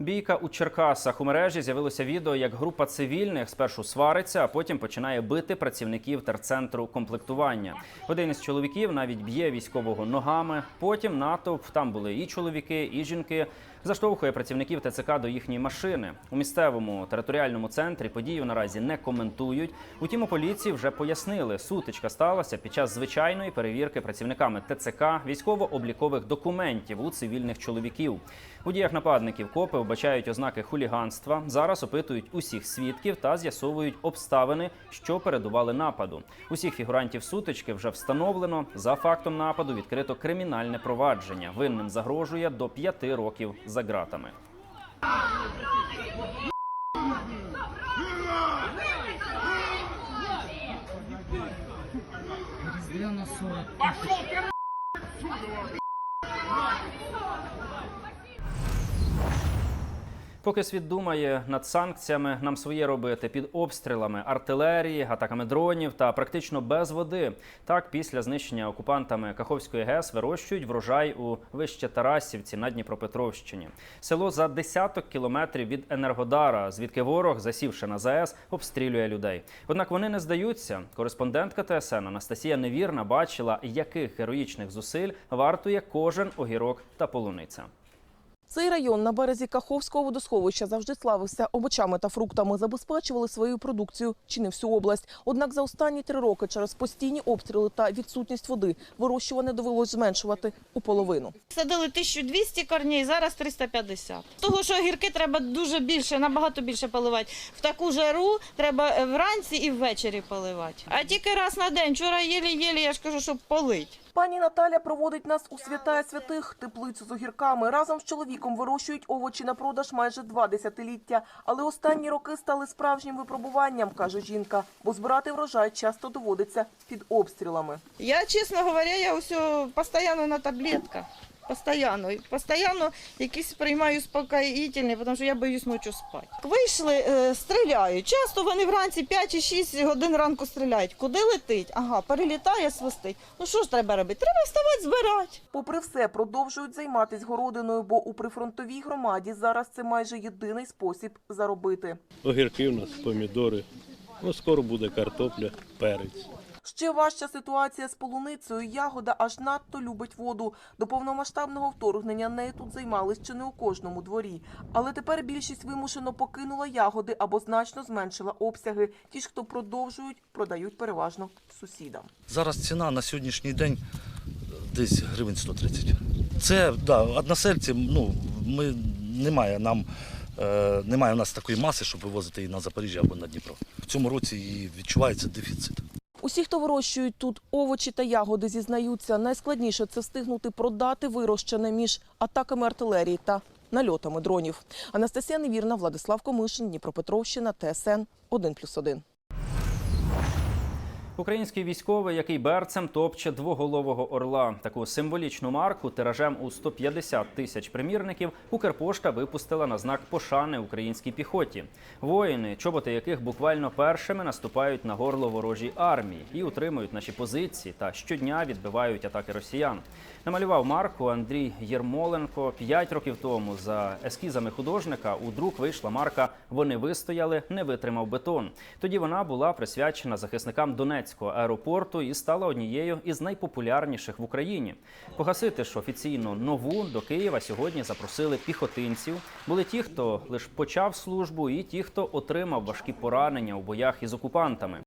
Бійка у Черкасах у мережі з'явилося відео, як група цивільних спершу свариться, а потім починає бити працівників терцентру комплектування. Один із чоловіків навіть б'є військового ногами. Потім натовп там були і чоловіки, і жінки. Заштовхує працівників ТЦК до їхньої машини. У місцевому територіальному центрі подію наразі не коментують. Утім, у поліції вже пояснили, сутичка сталася під час звичайної перевірки працівниками ТЦК військово-облікових документів у цивільних чоловіків. У діях нападників копи вбачають ознаки хуліганства. Зараз опитують усіх свідків та з'ясовують обставини, що передували нападу. Усіх фігурантів сутички вже встановлено. За фактом нападу відкрито кримінальне провадження. Винним загрожує до п'яти років за ґратами. Разделено 40 тысяч. Поки світ думає над санкціями, нам своє робити під обстрілами артилерії, атаками дронів та практично без води. Так, після знищення окупантами Каховської ГЕС вирощують врожай у вище Тарасівці на Дніпропетровщині. Село за десяток кілометрів від Енергодара, звідки ворог, засівши на ЗАЕС, обстрілює людей. Однак вони не здаються. Кореспондентка ТСН Анастасія Невірна бачила, яких героїчних зусиль вартує кожен огірок та полуниця. Цей район на березі Каховського водосховища завжди славився овочами та фруктами, забезпечували свою продукцію чи не всю область. Однак за останні три роки через постійні обстріли та відсутність води вирощування довелось зменшувати у половину. Садили 1200 корней, зараз 350. Того, що огірки треба дуже більше, набагато більше поливати. В таку жару треба е, вранці і ввечері поливати. А тільки раз на день. Вчора єлі-єлі, я ж кажу, щоб полить. Пані Наталя проводить нас у святая святих теплицю з огірками. Разом з чоловіком вирощують овочі на продаж майже два десятиліття. Але останні роки стали справжнім випробуванням, каже жінка, бо збирати врожай часто доводиться під обстрілами. Я, чесно говоря, я усе постійно на таблетках. Постоянно. Постоянно якісь приймаю спокоїтельні, тому що я боюсь ночі спати. Вийшли, е, стріляють. Часто вони вранці 5 чи 6 годин ранку стріляють. Куди летить? Ага, перелітає, свистить. Ну що ж треба робити? Треба вставати, збирати. Попри все, продовжують займатися городиною, бо у прифронтовій громаді зараз це майже єдиний спосіб заробити. Огірки у нас, помідори. Ну, скоро буде картопля, перець. Ще важча ситуація з полуницею. Ягода аж надто любить воду. До повномасштабного вторгнення нею тут займались чи не у кожному дворі. Але тепер більшість вимушено покинула ягоди або значно зменшила обсяги. Ті ж, хто продовжують, продають переважно сусідам. Зараз ціна на сьогоднішній день десь гривень 130. Це да, односельці, ну, ми, немає нам. е, Немає у нас такої маси, щоб вивозити її на Запоріжжя або на Дніпро. В цьому році і відчувається дефіцит. Усі, хто вирощують тут овочі та ягоди, зізнаються, найскладніше це встигнути продати вирощене між атаками артилерії та нальотами дронів. Анастасія Невірна, Владислав Комишин, Дніпропетровщина, ТСН 1+,1. Український військовий, який берцем топче двоголового орла. Таку символічну марку тиражем у 150 тисяч примірників Укрпошта випустила на знак пошани українській піхоті. Воїни, чоботи яких буквально першими наступають на горло ворожій армії і утримують наші позиції та щодня відбивають атаки росіян. Намалював марку Андрій Єрмоленко. П'ять років тому за ескізами художника у друк вийшла марка Вони вистояли, не витримав бетон. Тоді вона була присвячена захисникам Донецького аеропорту і стала однією із найпопулярніших в Україні. Погасити ж офіційно нову до Києва сьогодні запросили піхотинців. Були ті, хто лише почав службу, і ті, хто отримав важкі поранення у боях із окупантами.